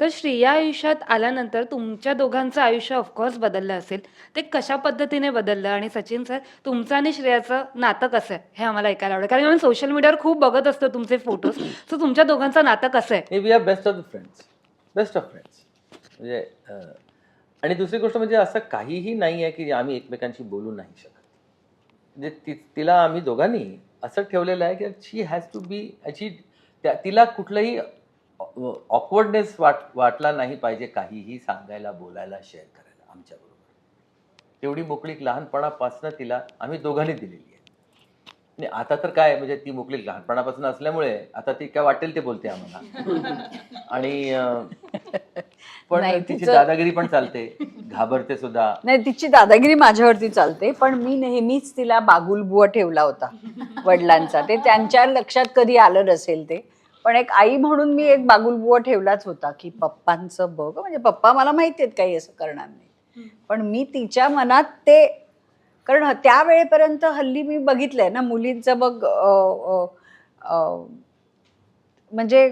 तर श्रेया आयुष्यात आल्यानंतर तुमच्या दोघांचं आयुष्य ऑफकोर्स बदललं असेल. ते कशा पद्धतीने बदललं? आणि सचिन सर तुमचं आणि श्रेयाचं नातं कसं आहे? हे आम्हाला ऐकायला आवडेल. कारण आम्ही सोशल मीडियावर खूप बघत असतो तुमचे फोटोज सो तुमच्या दोघांचं नातं कसं आहे? We are best of the friends best of friends म्हणजे आणि दुसरी गोष्ट म्हणजे असं काहीही नाही आहे की आम्ही एकमेकांशी बोलू नाही शकत. म्हणजे ती तिला आम्ही दोघांनी असं ठेवलेलं आहे की शी हॅज टू बी शी त्या तिला कुठलंही ऑकवर्डनेस वाट वाटला नाही पाहिजे काहीही सांगायला बोलायला शेअर करायला आमच्याबरोबर तेवढी मोकळीक लहानपणापासून तिला आम्ही दोघांनी दिलेली आहे. आणि आता तर काय म्हणजे ती मोकळीक लहानपणापासून असल्यामुळे आता ती काय वाटेल ते बोलते आम्हाला. आणि पण तिचं- दादागिरी पण चालते. घाबरते सुद्धा. नाही तिची दादागिरी माझ्यावरती चालते पण मी नेहमीच तिला बागुलबुवा ठेवला होता वडिलांचा. ते त्यांच्या लक्षात कधी आलं नसेल ते. पण एक आई म्हणून मी एक बागुलबुवा ठेवलाच होता की पप्पांचं बघ. म्हणजे पप्पा मला माहिती आहेत काही असं करणार नाही. पण मी तिच्या मनात ते कारण त्या वेळेपर्यंत हल्ली मी बघितलंय ना मुलींचं बघ म्हणजे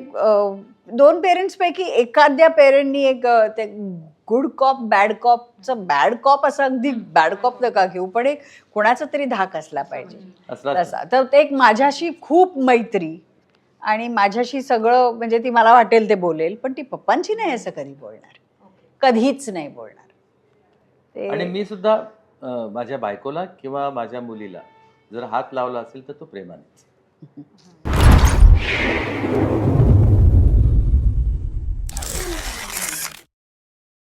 दोन पेरेंट्स पैकी एखाद्या पेरेंटनी एक ते गुड कॉप बॅड कॉपचं बॅड कॉप असं अगदी बॅड कॉप नका घेऊ पण एक कोणाचा तरी धाक असला पाहिजे. तसा. तर ते एक माझ्याशी खूप मैत्री आणि माझ्याशी सगळं म्हणजे ती मला वाटेल ते बोलेल पण ती पप्पांची नाही असं कधी बोलणार. कधीच नाही बोलणार. ते आणि मी सुद्धा अं, माझ्या बायकोला किंवा माझ्या मुलीला जर हात लावला असेल तर तो प्रेमानेच.